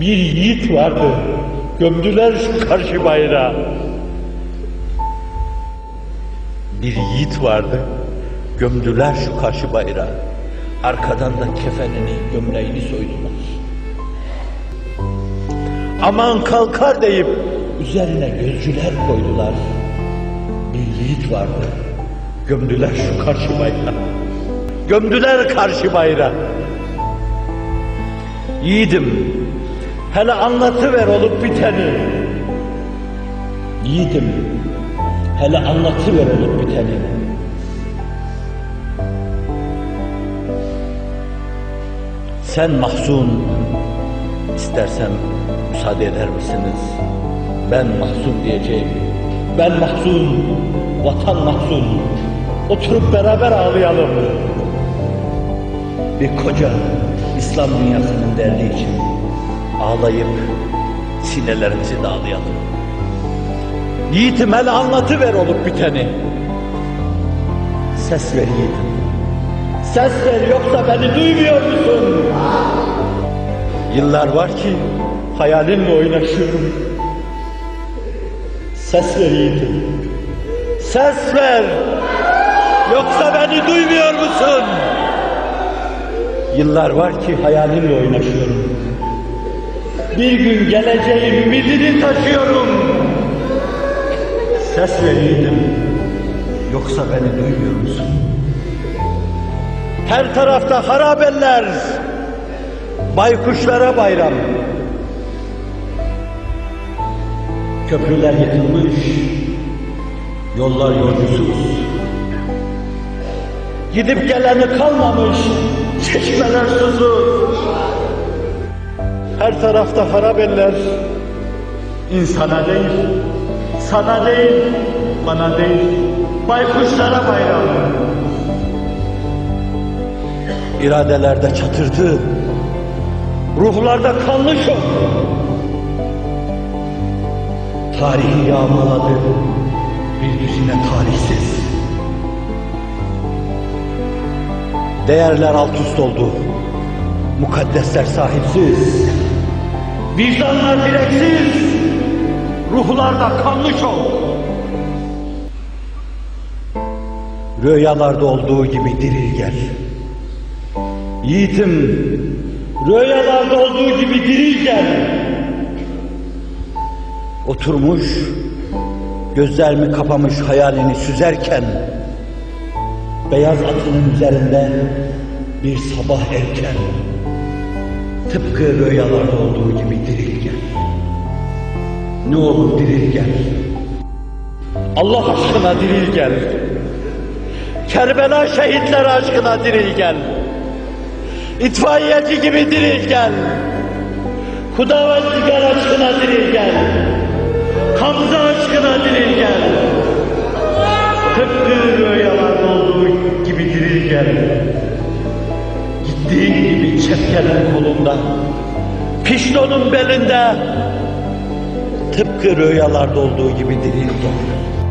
Bir yiğit vardı. Gömdüler şu karşı bayrağı. Bir yiğit vardı. Gömdüler şu karşı bayrağı. Arkadan da kefenini, gömleğini soydular. Aman kalkar deyip üzerine gözcüler koydular. Bir yiğit vardı. Gömdüler şu karşı bayrağı. Gömdüler karşı bayrağı. Yiğidim, hele anlatıver olup biteni. Yiğidim, hele anlatıver olup biteni. Sen mahzun, istersen müsaade eder misiniz? Ben mahzun diyeceğim. Ben mahzun, vatan mahzun. Oturup beraber ağlayalım. Bir koca İslam dünyasının derdi için ağlayıp sinelerimizi dağlayalım. Yiğitim hele anlatıver olup biteni. Ses ver yiğitim. Ses ver yoksa beni duymuyor musun? Yıllar var ki hayalinle oynaşıyorum. Ses ver yiğitim. Ses ver. Yoksa beni duymuyor musun? Yıllar var ki hayalinle oynaşıyorum. Bir gün geleceğin ümidini taşıyorum. Ses ver yiğidim. Yoksa beni duymuyor musun? Her tarafta harabeller. Baykuşlara bayram. Köprüler yıkılmış. Yollar yolcusuz. Gidip geleni kalmamış. Çeşmeler susuz. Her tarafta harabeller. İnsana değil, sana değil, bana değil, baykuşlara bayram. İradelerde çatırdı, ruhlarda kanlı şok. Tarihi yağmaladı, bir düzine tarihsiz. Değerler alt üst oldu, mukaddesler sahipsiz. Vicdanlar direksiz, ruhlarda kanlı şok. Rüyalarda olduğu gibi diril gel. Yiğitim, rüyalarda olduğu gibi diril gel. Oturmuş, gözlerimi kapamış hayalini süzerken, beyaz atının üzerinde bir sabah erken, tıpkı rüyalarda olduğu gibi diril gel. Ne olur diril gel. Allah aşkına diril gel. Kerbela şehitler aşkına diril gel. İtfaiyeci gibi diril gel. Hudavetçiler aşkına diril gel. Hamza aşkına diril gel. Tıpkı rüyalarda olduğu gibi diril gel. Gittiğin gibi çepkelen kolunda, piştonun belinde, tıpkı rüyalarda olduğu gibi diril gel.